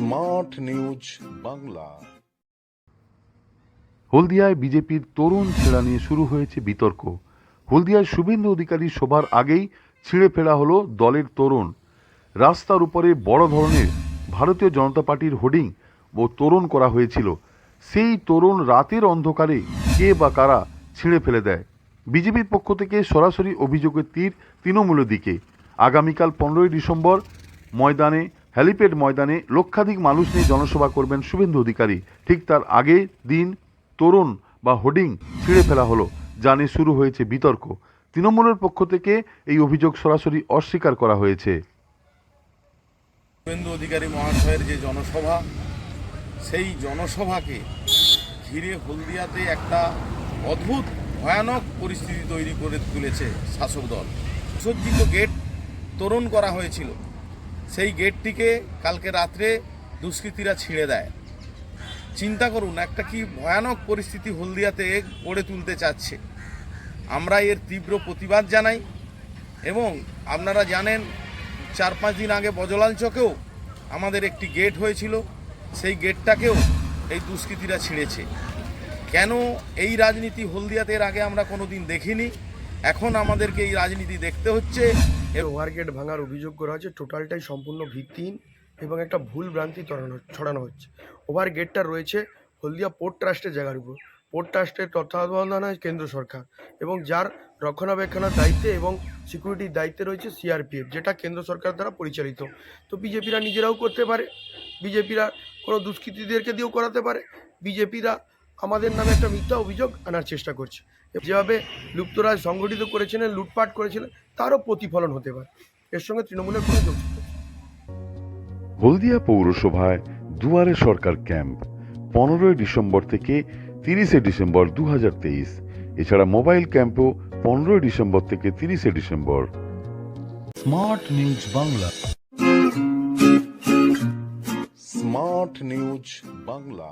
Smart news Bangla হলদিয়ায় বিজেপির তরুণ ছেঁড়া নিয়ে শুরু হয়েছে বিতর্ক। হলদিয়ায় শুভেন্দু অধিকারী সভার আগেই ছিঁড়ে ফেলা হলো দলের তরুণ। রাস্তার উপরে বড় ধরনের ভারতীয় জনতা পার্টির হোর্ডিং ও তোরণ করা হয়েছিল। সেই তরুণ রাতের অন্ধকারে কে বা কারা ছিঁড়ে ফেলে দেয়? বিজেপির পক্ষ থেকে সরাসরি অভিযোগের তীর তৃণমূলের দিকে। আগামীকাল পনেরোই ডিসেম্বর ময়দানে হ্যালিপ্যাড ময়দানে লক্ষাধিক মানুষ নিয়ে জনসভা করবেন শুভেন্দু অধিকারী। ঠিক তার আগে দিন, তরুণ বা হোর্ডিং ছিঁড়ে ফেলা হলো, যা নিয়ে শুরু হয়েছে বিতর্ক। তৃণমূলের পক্ষ থেকে এই অভিযোগ সরাসরি অস্বীকার করা হয়েছে। শুভেন্দু অধিকারী মহাশয়ের যে জনসভা, সেই জনসভাকে ঘিরে হলদিয়াতে একটা অদ্ভুত, ভয়ানক পরিস্থিতি তৈরি করে তুলেছে শাসক দল। সজ্জিত গেট তোরণ করা হয়েছিল। সেই গেটটিকে কালকে রাত্রে দুষ্কৃতীরা ছিঁড়ে দেয়। চিন্তা করুন, একটা কি ভয়ানক পরিস্থিতি হলদিয়াতে গড়ে তুলতে চাচ্ছে। আমরা এর তীব্র প্রতিবাদ জানাই এবং আপনারা জানেন, চার পাঁচ দিন আগে বজলাল চকেও আমাদের একটি গেট হয়েছিল। সেই গেটটাকেও এই দুষ্কৃতীরা ছিঁড়েছে। কেন এই রাজনীতি হলদিয়াতে এর আগে আমরা কোনো দিন দেখিনি? এখন আমাদেরকে এই রাজনীতি দেখতে হচ্ছে। ওভারগেট ভাঙার অভিযোগ করা হচ্ছে টোটালটাই সম্পূর্ণ ভিত্তিহীন এবং একটা ভুল ভ্রান্তি ছড়ানো হচ্ছে। ওভার গেটটা রয়েছে হলদিয়া পোর্ট ট্রাস্টের জায়গার উপর। পোর্ট ট্রাস্টের তত্ত্বাবধানে কেন্দ্র সরকার এবং যার রক্ষণাবেক্ষণের দায়িত্বে এবং সিকিউরিটির দায়িত্বে রয়েছে সিআরপিএফ যেটা কেন্দ্র সরকার দ্বারা পরিচালিত। তো বিজেপিরা নিজেরাও করতে পারে। বিজেপিরা কোনো দুষ্কৃতীদেরকে দিয়েও করাতে পারে। বিজেপিরা আমাদের নামে একটা মিথ্যা অভিযোগ আনার চেষ্টা করছে। যেভাবে লুপ্তরাজ সংগঠিত করেছিলেন লুটপাট করেছিলেন তারও প্রতিফলন হতে পারে। এর সঙ্গে তৃণমূলের কোনো নেই। হলদিয়া পৌরসভায় দুয়ারে সরকার ক্যাম্প পনেরোই ডিসেম্বর থেকে তিরিশে ডিসেম্বর দু হাজার তেইশ। এছাড়া মোবাইল ক্যাম্পও পনেরোই ডিসেম্বর থেকে তিরিশে December. Smart news Bangla. Smart news Bangla.